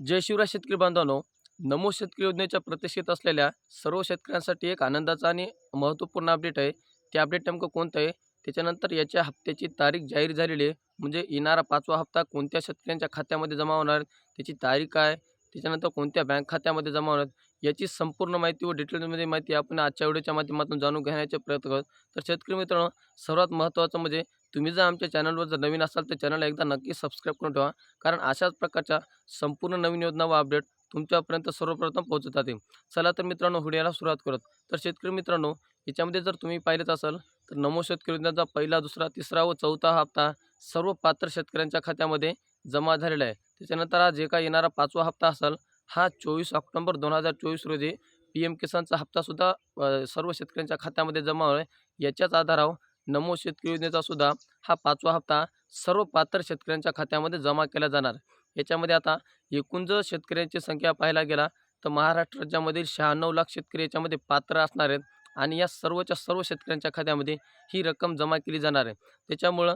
जय शिवराज शेतकरी बांधवांनो नमो शेतकरी योजनेच्या प्रतिष्ठित असलेल्या सर्व शेतकऱ्यांसाठी एक आनंदाचा आणि महत्त्वपूर्ण अपडेट आहे. ते अपडेट नेमकं कोणतं आहे? त्याच्यानंतर याच्या हप्त्याची तारीख जाहीर झालेली आहे. म्हणजे येणारा पाचवा हप्ता कोणत्या शेतकऱ्यांच्या खात्यामध्ये जमा होणार? त्याची तारीख काय? त्याच्यानंतर कोणत्या बँक खात्यामध्ये जमा होणार? याची संपूर्ण माहिती व डिटेल्समध्ये माहिती आपण आजच्या व्हिडिओच्या माध्यमातून जाणून घेण्याचे प्रयत्न करत तर शेतकरी मित्रांनो सर्वात महत्त्वाचं म्हणजे तुम्ही जर आमच्या चॅनलवर जर नवीन असाल तर चॅनलला एकदा नक्की सबस्क्राईब करून ठेवा. कारण अशाच प्रकारच्या संपूर्ण नवीन योजना व अपडेट तुमच्यापर्यंत सर्वप्रथम पोहोचत जाते चला तर मित्रांनो व्हिडिओला सुरुवात करत तर शेतकरी मित्रांनो याच्यामध्ये जर तुम्ही पाहिलेच असाल तर नमो शेतकरी योजनेचा पहिला दुसरा तिसरा व चौथा हप्ता सर्व पात्र शेतकऱ्यांच्या खात्यामध्ये जमा झालेला आहे. त्याच्यानंतर हा जे काय येणारा पाचवा हप्ता असेल हा चोवीस ऑक्टोबर दोन हजार चोवीस रोजी पी एम किसानचा हप्तासुद्धा सर्व शेतकऱ्यांच्या खात्यामध्ये जमा होईल याच्याच आधारावर नमो शेतकरी योजनेचा सुद्धा हा पाचवा हप्ता सर्व पात्र शेतकऱ्यांच्या खात्यामध्ये जमा केला जाणार. याच्यामध्ये आता एकूण जर शेतकऱ्यांची संख्या पाहायला गेला तर महाराष्ट्र राज्यामधील शहाण्णव लाख शेतकरी याच्यामध्ये पात्र असणार आहेत आणि या सर्वच्या सर्व शेतकऱ्यांच्या खात्यामध्ये ही रक्कम जमा केली जाणार आहे. त्याच्यामुळं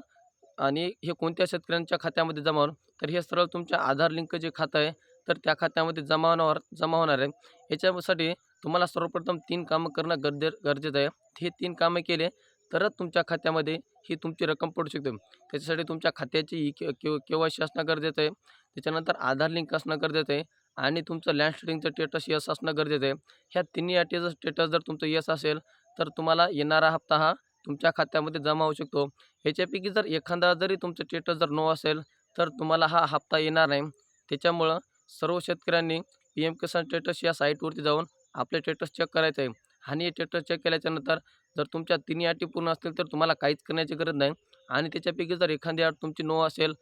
आणि हे कोणत्या शेतकऱ्यांच्या खात्यामध्ये जमा होणार? तर हे सरळ तुमच्या आधार लिंक जे खातं आहे तर त्या खात्यामध्ये जमा होणार जमा होणार आहे. याच्यासाठी तुम्हाला सर्वप्रथम तीन कामं करणं गरजे गरजेचं आहे. हे तीन कामं केले तरच तुमच्या खात्यामध्ये ही तुमची रक्कम पडू शकते. त्याच्यासाठी तुमच्या खात्याची ही के के वाय सी असणं गरजेचं आहे. त्याच्यानंतर आधार लिंक असणं गरजेचं आहे. आणि तुमचं लँड स्टेटिंगचं स्टेटस यस असणं गरजेचं आहे. ह्या तिन्ही अटीचं स्टेटस जर तुमचं यस असेल तर तुम्हाला येणारा हप्ता हा तुमच्या खात्यामध्ये जमा होऊ शकतो. ह्याच्यापैकी जर एखादा जरी तुमचं स्टेटस जर नो असेल तर तुम्हाला हा हप्ता येणार नाही. त्याच्यामुळं सर्व शेतकऱ्यांनी पी एम किसान स्टेटस या साईटवरती जाऊन आपले स्टेटस चेक करायचं आहे. आणि हे चेक केल्याच्यानंतर जर तुमच्या तिन्ही अटी पूर्ण असतील तर तुम्हाला काहीच करण्याची गरज नाही. आणि त्याच्यापैकी जर एखादी अट तुमची नो असेल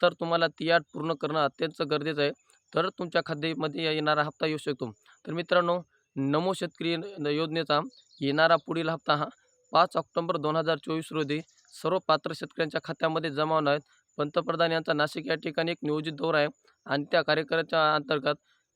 तर तुम्हाला ती अट पूर्ण करणं अत्यंत गरजेचं आहे. तर तुमच्या खात्यामध्ये येणारा हप्ता येऊ शकतो. तर मित्रांनो नमो शेतकरी योजनेचा येणारा पुढील हप्ता हा पाच ऑक्टोंबर दोन हजार चोवीस रोजी सर्व पात्र शेतकऱ्यांच्या खात्यामध्ये जमा होणार आहेत पंतप्रधान यांचा नाशिक या ठिकाणी एक नियोजित दौरा आहे आणि त्या कार्यक्रमाच्या अंतर्गत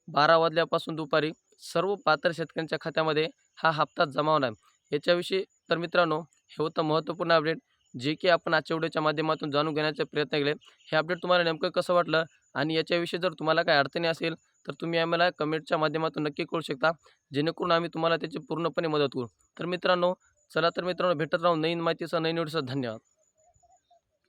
बारा वाजल्यापासून दुपारी सर्व पात्र शेतकऱ्यांच्या खात्यामध्ये हा हप्ता जमा होणार आहे याच्याविषयी तर मित्रांनो हे होतं महत्त्वपूर्ण अपडेट जे की आपण आजच्या व्हिडिओच्या माध्यमातून जाणून घेण्याचे प्रयत्न केले. हे अपडेट तुम्हाला नेमकं कसं वाटलं? आणि याच्याविषयी जर तुम्हाला काही अडचणी असेल तर तुम्ही आम्हाला कमेंटच्या माध्यमातून नक्की कळू शकता. जेणेकरून आम्ही तुम्हाला त्याची पूर्णपणे मदत करू. तर मित्रांनो चला तर मित्रांनो भेटत राहू नवीन माहितीसह नवीन व्हिडिओसह. धन्यवाद.